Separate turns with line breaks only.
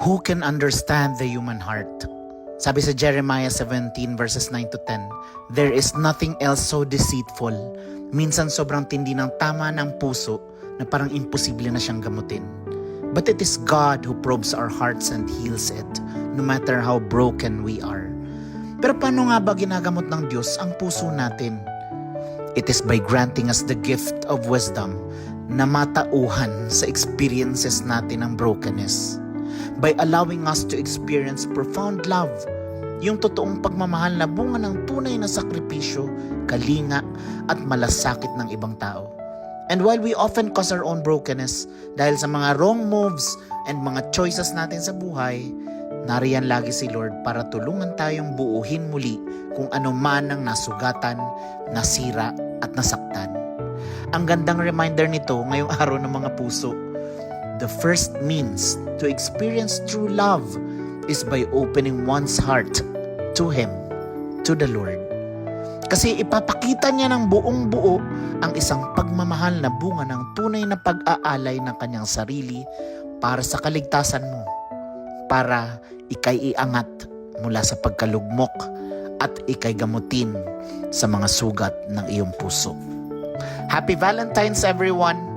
Who can understand the human heart? Sabi sa Jeremiah 17 verses 9 to 10, There is nothing else so deceitful. Minsan sobrang tindi ng tama ng puso na parang imposible na siyang gamutin. But it is God who probes our hearts and heals it, no matter how broken we are. Pero paano nga ba ginagamot ng Diyos ang puso natin? It is by granting us the gift of wisdom na matauhan sa experiences natin ng brokenness. By allowing us to experience profound love, yung totoong pagmamahal na bunga ng tunay na sakripisyo, kalinga at malasakit ng ibang tao. And while we often cause our own brokenness dahil sa mga wrong moves and mga choices natin sa buhay, nariyan lagi si Lord para tulungan tayong buuhin muli kung ano man ang nasugatan, nasira at nasaktan. Ang gandang reminder nito ngayong araw ng mga puso. The first means to experience true love is by opening one's heart to Him, to the Lord. Kasi ipapakita niya ng buong buo ang isang pagmamahal na bunga ng tunay na pag-aalay ng kanyang sarili para sa kaligtasan mo, para ikay iangat mula sa pagkalugmok at ikay gamutin sa mga sugat ng iyong puso. Happy Valentine's everyone!